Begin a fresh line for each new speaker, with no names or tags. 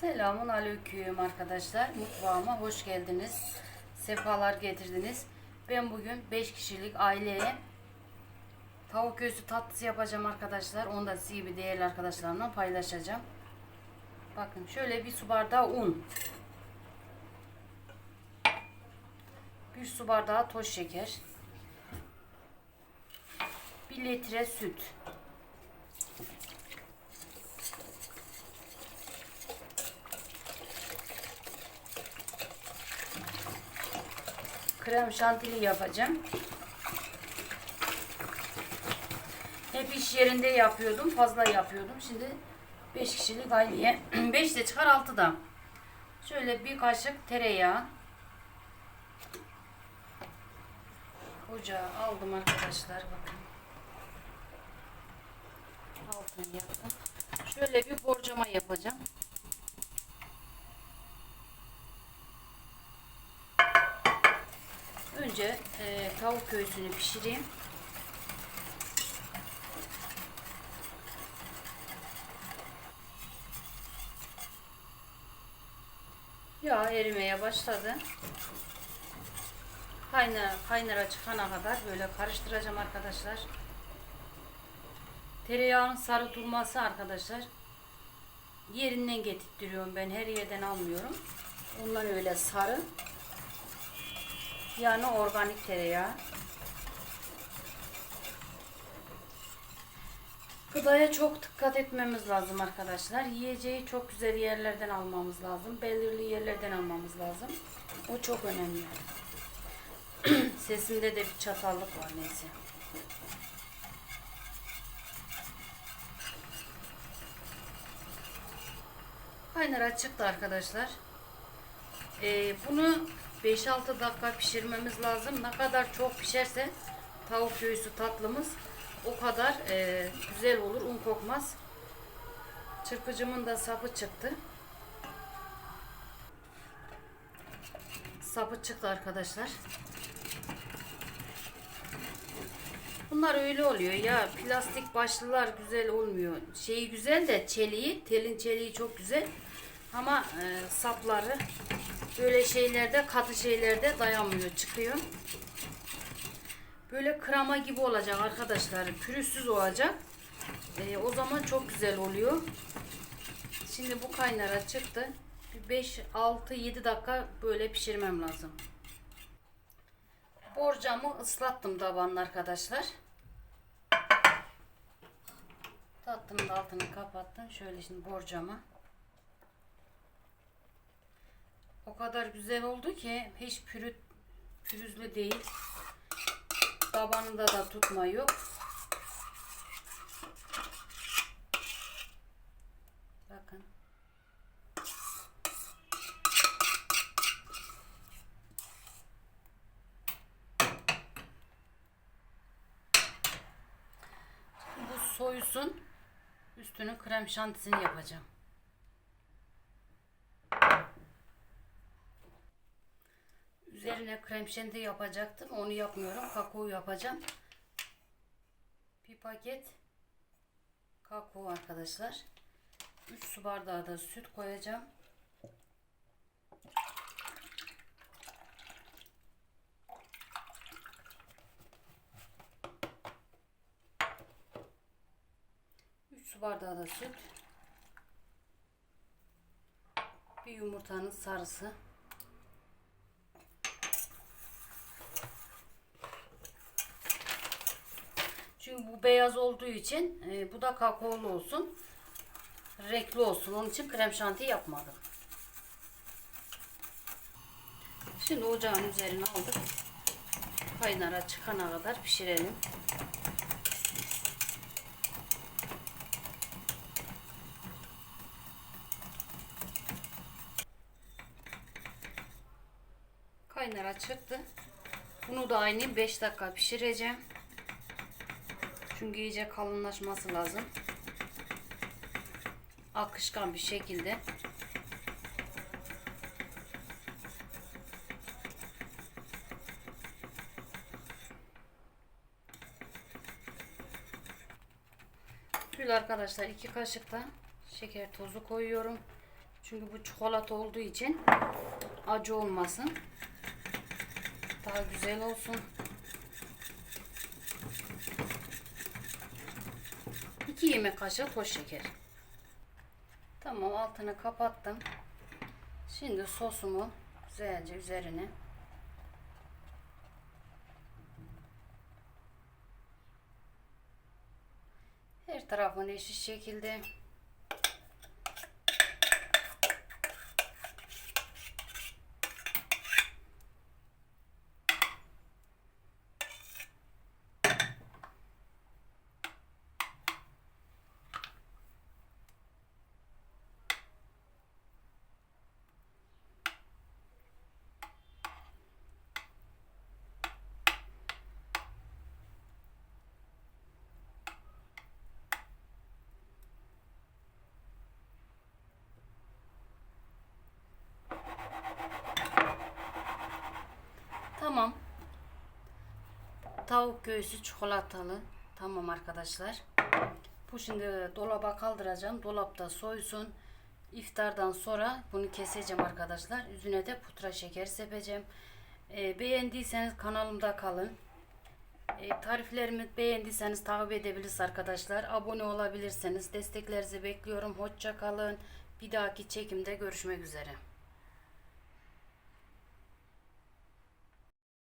Selamun aleyküm arkadaşlar. Mutfağıma hoş geldiniz. Sefalar getirdiniz. Ben bugün 5 kişilik aileye tavuk göğsü tatlısı yapacağım arkadaşlar. Onu da siz gibi değerli arkadaşlarımla paylaşacağım. Bakın şöyle bir su bardağı un. Bir su bardağı toz şeker. 1 litre süt. Krem şantili yapacağım. Hep iş yerinde yapıyordum. Fazla yapıyordum. Şimdi 5 kişilik aileye 5 de çıkar 6 da. Şöyle bir kaşık tereyağı. Ocağa aldım arkadaşlar bakın. Altını yaktım. Şöyle bir borcama yapacağım. Önce e, tavuk göğsünü pişireyim. Yağ erimeye başladı. Kaynar, kaynara çıkana kadar böyle karıştıracağım arkadaşlar. Tereyağının sarı durması arkadaşlar. Yerinden getirtiyorum ben her yerden almıyorum. Ondan öyle sarı. Yani organik tereyağı. Gıdaya çok dikkat etmemiz lazım arkadaşlar. Yiyeceği çok güzel yerlerden almamız lazım. Belirli yerlerden almamız lazım. O çok önemli. Sesimde de bir çatallık var neyse. Kaynara çıktı arkadaşlar. Ee, bunu 5-6 dakika pişirmemiz lazım. Ne kadar çok pişerse tavuk göğsü tatlımız o kadar e, güzel olur. Un kokmaz. Çırpıcımın da sapı çıktı. Sapı çıktı arkadaşlar. Bunlar öyle oluyor ya. Plastik başlılar güzel olmuyor. Şeyi güzel de çeliği, telin çeliği çok güzel. Ama e, sapları böyle şeylerde, katı şeylerde dayanmıyor, çıkıyor. Böyle krema gibi olacak arkadaşlar. Pürüzsüz olacak. E, o zaman çok güzel oluyor. Şimdi bu kaynara çıktı. Bir 5, 6, 7 dakika böyle pişirmem lazım. Borcamı ıslattım tabanını arkadaşlar. Tatlımın da altını kapattım. Şöyle şimdi borcama. O kadar güzel oldu ki hiç pürüt, pürüzlü değil. Tabanında da tutma yok. Bakın. Bu soyusun. Üstünün krem şantisini yapacağım. Üzerine krem şanti yapacaktım. Onu yapmıyorum. Kakao yapacağım. Bir paket kakao arkadaşlar. 3 su bardağı da süt koyacağım. Üç su bardağı da süt. Bir yumurtanın sarısı. Bu beyaz olduğu için e, bu da kakaolu olsun. Renkli olsun. Onun için krem şanti yapmadım. Şimdi ocağın üzerine aldık. Kaynara çıkana kadar pişirelim. Kaynara çıktı. Bunu da aynı 5 dakika pişireceğim. Çünkü iyice kalınlaşması lazım. Akışkan bir şekilde. Şöyle arkadaşlar iki kaşık da şeker tozu koyuyorum. Çünkü bu çikolata olduğu için acı olmasın. Daha güzel olsun. 2 yemek kaşığı toz şeker. Tamam altını kapattım. Şimdi sosumu güzelce üzerine her tarafını eşit şekilde Tamam. Tavuk göğsü çikolatalı. Tamam arkadaşlar. Bu şimdi dolaba kaldıracağım. Dolapta soysun. İftardan sonra bunu keseceğim arkadaşlar. Üzerine de pudra şeker sepeceğim. Ee, beğendiyseniz kanalımda kalın. Ee, tariflerimi beğendiyseniz takip edebilirsiniz arkadaşlar. Abone olabilirsiniz. Desteklerinizi bekliyorum. Hoşça kalın. Bir dahaki çekimde görüşmek üzere.